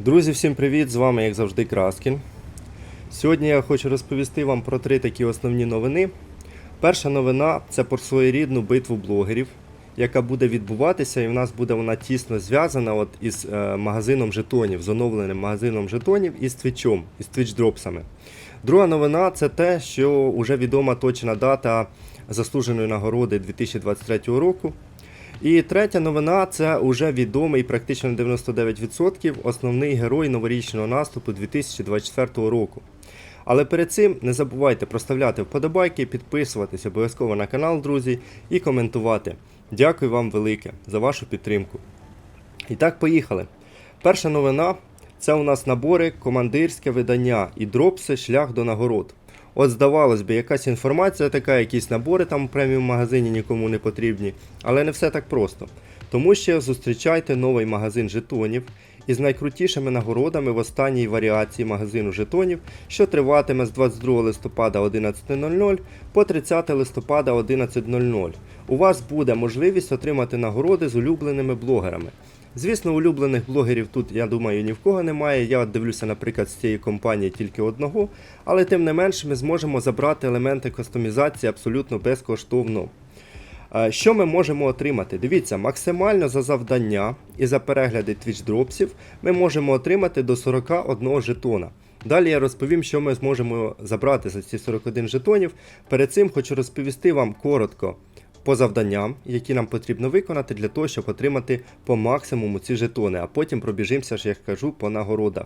Друзі, всім привіт! З вами, як завжди, Краскін. Сьогодні я хочу розповісти вам про три такі основні новини. Перша новина це про своєрідну битву блогерів, яка буде відбуватися, і в нас буде вона тісно зв'язана от із е, магазином жетонів, з оновленим магазином жетонів і з твічом, із твіч-дропсами. Друга новина це те, що вже відома точна дата заслуженої нагороди 2023 року. І третя новина це уже відомий практично 99% основний герой новорічного наступу 2024 року. Але перед цим не забувайте проставляти вподобайки, підписуватись обов'язково на канал, друзі, і коментувати. Дякую вам велике за вашу підтримку. І так, поїхали. Перша новина це у нас набори, командирське видання і дропси шлях до нагород. От, здавалось би, якась інформація така, якісь набори там у преміум магазині нікому не потрібні, але не все так просто. Тому що зустрічайте новий магазин жетонів із найкрутішими нагородами в останній варіації магазину жетонів, що триватиме з 22 листопада 11.00 по 30 листопада 11.00. У вас буде можливість отримати нагороди з улюбленими блогерами. Звісно, улюблених блогерів тут, я думаю, ні в кого немає. Я дивлюся, наприклад, з цієї компанії тільки одного, але тим не менш ми зможемо забрати елементи кастомізації абсолютно безкоштовно. Що ми можемо отримати? Дивіться, максимально за завдання і за перегляди Twitch дропсів ми можемо отримати до 41 жетона. Далі я розповім, що ми зможемо забрати за ці 41 жетонів. Перед цим хочу розповісти вам коротко по завданням, які нам потрібно виконати для того, щоб отримати по максимуму ці жетони, а потім пробіжимося, ж, як кажу, по нагородах.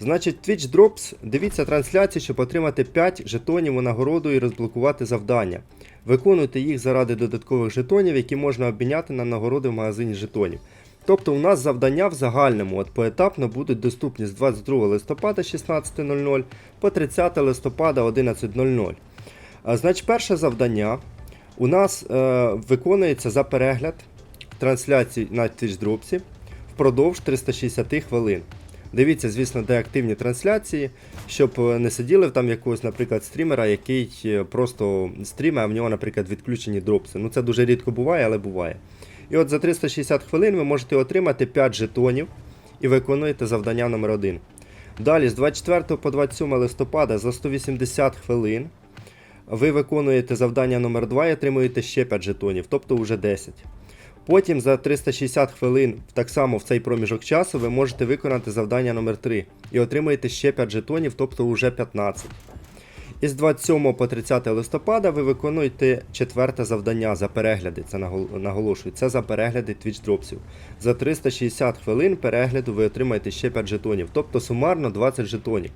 Значить, Twitch Drops, дивіться трансляції, щоб отримати 5 жетонів у нагороду і розблокувати завдання. Виконуйте їх заради додаткових жетонів, які можна обміняти на нагороди в магазині жетонів. Тобто у нас завдання в загальному от поетапно будуть доступні з 22 листопада 16.00 по 30 листопада 11.00. А, Значить, перше завдання у нас е, виконується за перегляд трансляцій на Dropsі впродовж 360 хвилин. Дивіться, звісно, де активні трансляції, щоб е, не сиділи там якогось, наприклад, стрімера, який е, просто стрімає, а в нього, наприклад, відключені дропси. Ну це дуже рідко буває, але буває. І от за 360 хвилин ви можете отримати 5 жетонів і виконуєте завдання номер 1. Далі, з 24 по 27 листопада за 180 хвилин ви виконуєте завдання номер 2 і отримуєте ще 5 жетонів, тобто вже 10. Потім за 360 хвилин, так само в цей проміжок часу, ви можете виконати завдання номер 3 і отримаєте ще 5 жетонів, тобто вже 15. Із 27 по 30 листопада ви виконуєте четверте завдання за перегляди. Це наголошую. Це за перегляди Twitch дропсів. За 360 хвилин перегляду ви отримаєте ще 5 жетонів, тобто сумарно 20 жетонів.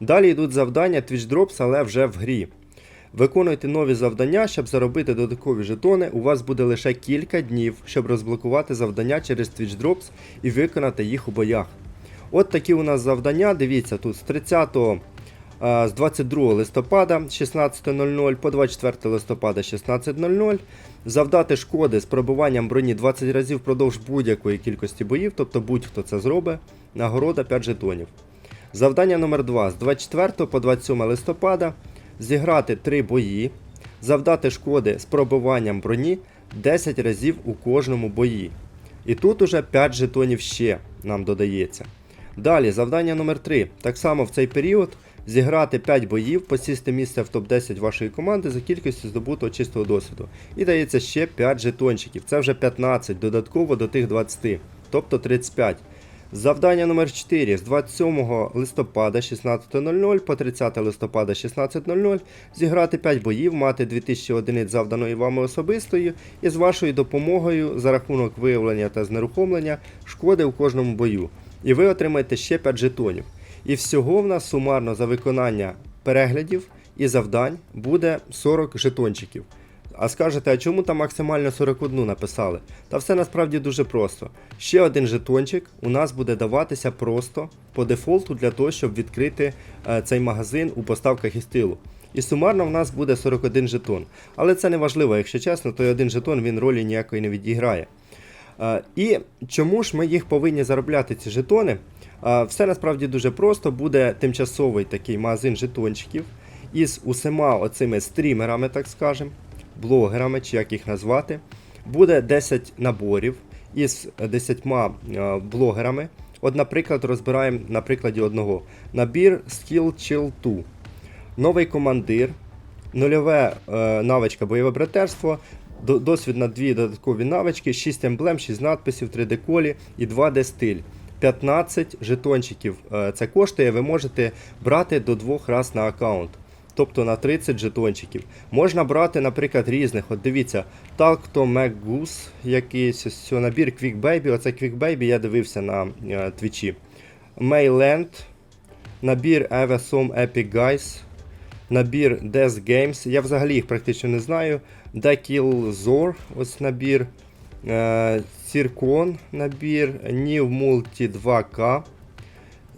Далі йдуть завдання Twitch Drops, але вже в грі. Виконуйте нові завдання, щоб заробити додаткові жетони. У вас буде лише кілька днів, щоб розблокувати завдання через Twitch Drops і виконати їх у боях. От такі у нас завдання. Дивіться, тут з 30 е, з 22 листопада 16.00 по 24 листопада 16.00 завдати шкоди з пробиванням броні 20 разів впродовж будь-якої кількості боїв, тобто будь-хто це зробить, нагорода 5 жетонів. Завдання номер 2 з 24 по 27 листопада зіграти 3 бої, завдати шкоди з пробиванням броні 10 разів у кожному бої. І тут уже 5 жетонів ще нам додається. Далі, завдання номер 3 Так само в цей період зіграти 5 боїв, посісти місце в топ-10 вашої команди за кількістю здобутого чистого досвіду. І дається ще 5 жетончиків. Це вже 15 додатково до тих 20, тобто 35. Завдання номер 4 з 27 листопада 16.00 по 30 листопада 16.00 зіграти 5 боїв, мати 2000 одиниць завданої вами особистої і з вашою допомогою за рахунок виявлення та знерухомлення шкоди у кожному бою. І ви отримаєте ще 5 жетонів. І всього в нас сумарно за виконання переглядів і завдань буде 40 жетончиків. А скажете, а чому там максимально 41 написали? Та все насправді дуже просто. Ще один жетончик у нас буде даватися просто по дефолту для того, щоб відкрити е, цей магазин у поставках із тилу. І сумарно в нас буде 41 жетон. Але це не важливо, якщо чесно, той один жетон він ролі ніякої не відіграє. Е, І чому ж ми їх повинні заробляти, ці жетони? Е, Все насправді дуже просто. Буде тимчасовий такий магазин жетончиків із усіма оцими стрімерами, так скажемо, блогерами, чи як їх назвати. Буде 10 наборів із 10 е, блогерами. От, наприклад, розбираємо на прикладі одного. Набір Skill Chill 2. Новий командир, нульове е, навичка бойове братерство, до- досвід на дві додаткові навички, 6 емблем, 6 надписів, 3D колі і 2D стиль. 15 жетончиків е, це коштує, ви можете брати до двох раз на аккаунт. Тобто на 30 жетончиків. Можна брати, наприклад, різних. От дивіться, Mac Goose, якийсь ось набір Quick Baby. Оце Quick Baby я дивився на е, твічі. Mayland, набір Eversome Epic Guys, набір Death Games. Я взагалі їх практично не знаю. Dekill Zor, ось набір. Е, Circon набір, New Multi 2K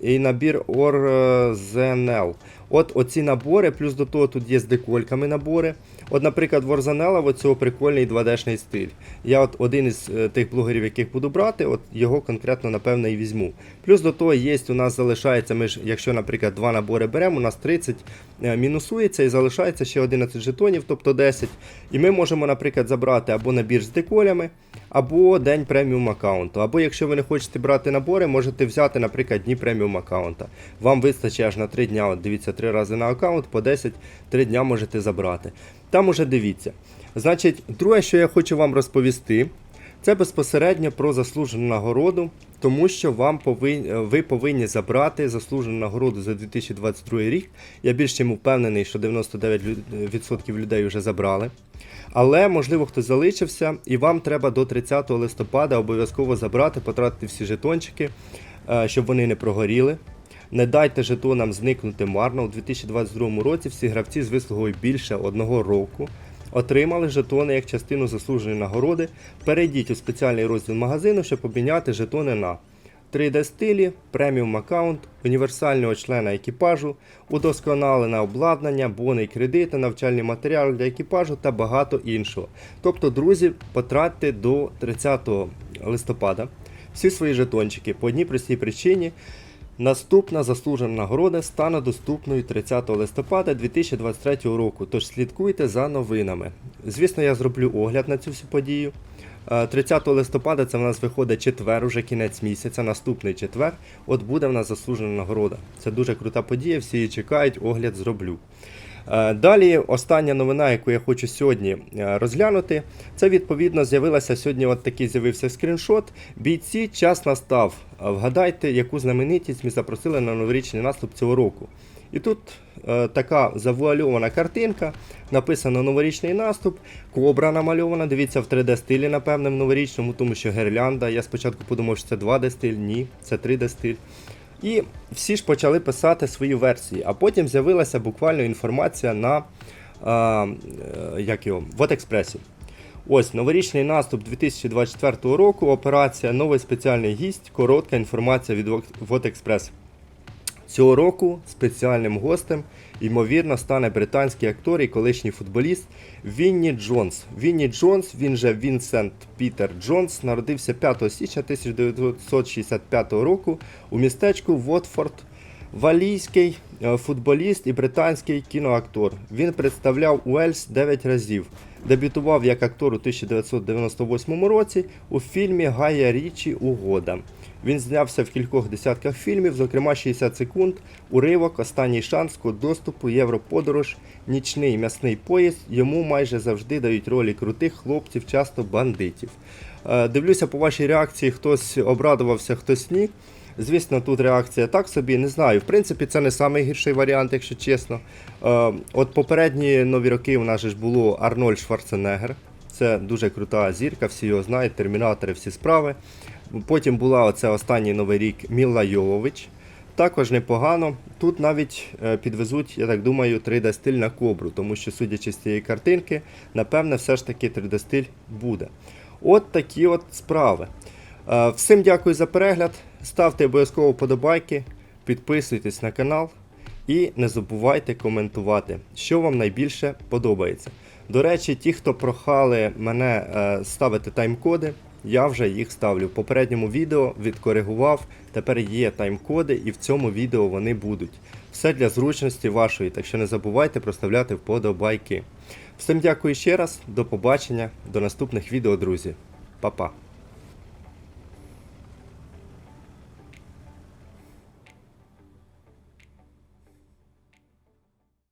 і набір Orzenel. От оці набори, плюс до того тут є з декольками набори. От, наприклад, в Orzenella от цього прикольний 2D-шний стиль. Я от один із е, тих блогерів, яких буду брати, от його конкретно напевно і візьму. Плюс до того є, у нас залишається, ми ж, якщо, наприклад, два набори беремо, у нас 30 е, мінусується і залишається ще 11 жетонів, тобто 10. І ми можемо, наприклад, забрати або набір з деколями, або день преміум аккаунту. Або якщо ви не хочете брати набори, можете взяти, наприклад, дні преміум аккаунта. Вам вистачить аж на 3 дня. От дивіться, 3 рази на аккаунт, по 10, 3 дня можете забрати. Там уже дивіться. Значить, друге, що я хочу вам розповісти, це безпосередньо про заслужену нагороду, тому що вам повинні, ви повинні забрати заслужену нагороду за 2022 рік. Я більш чим впевнений, що 99% людей вже забрали. Але можливо хтось залишився, і вам треба до 30 листопада обов'язково забрати, потратити всі жетончики, е, щоб вони не прогоріли. Не дайте жетонам зникнути марно. У 2022 році всі гравці з вислугою більше одного року отримали жетони як частину заслуженої нагороди. Перейдіть у спеціальний розділ магазину, щоб обміняти жетони на 3D стилі, преміум аккаунт, універсального члена екіпажу, удосконалене обладнання, бони кредити, навчальні матеріали для екіпажу та багато іншого. Тобто, друзі, потратьте до 30 листопада всі свої жетончики по одній простій причині. Наступна заслужена нагорода стане доступною 30 листопада 2023 року, тож слідкуйте за новинами. Звісно, я зроблю огляд на цю всю подію. Е, 30 листопада це в нас виходить четвер, уже кінець місяця, наступний четвер. От буде в нас заслужена нагорода. Це дуже крута подія, всі її чекають, огляд зроблю. Е, Далі остання новина, яку я хочу сьогодні е, розглянути, це відповідно з'явилася сьогодні. От такий з'явився скріншот. Бійці, час настав. Е, Вгадайте, яку знаменитість ми запросили на новорічний наступ цього року. І тут е, така завуальована картинка, написано новорічний наступ, кобра намальована. Дивіться в 3D стилі, напевне, в новорічному, тому що гірлянда. Я спочатку подумав, що це 2D стиль, ні, це 3D стиль. І всі ж почали писати свої версії, а потім з'явилася буквально інформація на а, е, як його, Вотекспресі. Ось новорічний наступ 2024 року. Операція Новий спеціальний гість. Коротка інформація від Вотекспрес. Цього року спеціальним гостем, ймовірно, стане британський актор і колишній футболіст Вінні Джонс. Вінні Джонс, він же Вінсент Пітер Джонс, народився 5 січня 1965 року у містечку Вотфорд. Валійський е, футболіст і британський кіноактор. Він представляв Уельс 9 разів. Дебютував як актор у 1998 році у фільмі Гая Річі Угода. Він знявся в кількох десятках фільмів, зокрема 60 секунд, уривок, останній шанс, код доступу, Європодорож, нічний м'ясний поїзд. Йому майже завжди дають ролі крутих хлопців, часто бандитів. Е, Дивлюся по вашій реакції, хтось обрадувався, хтось ні. Звісно, тут реакція так собі, не знаю. В принципі, це не найгірший варіант, якщо чесно. Е, от попередні нові роки у нас ж було Арнольд Шварценеггер. Це дуже крута зірка, всі його знають, термінатори, всі справи. Потім була оце останній новий рік Міла Йовович. Також непогано. Тут навіть е, підвезуть, я так думаю, 3D стиль на кобру, тому що, судячи з цієї картинки, напевне, все ж таки 3D стиль буде. От такі от справи. Е, Всім дякую за перегляд. Ставте обов'язково подобайки, підписуйтесь на канал і не забувайте коментувати, що вам найбільше подобається. До речі, ті, хто прохали мене е, ставити тайм-коди, я вже їх ставлю. В попередньому відео відкоригував, тепер є тайм-коди, і в цьому відео вони будуть. Все для зручності вашої, так що не забувайте проставляти вподобайки. Всім дякую ще раз, до побачення, до наступних відео, друзі. Па-па.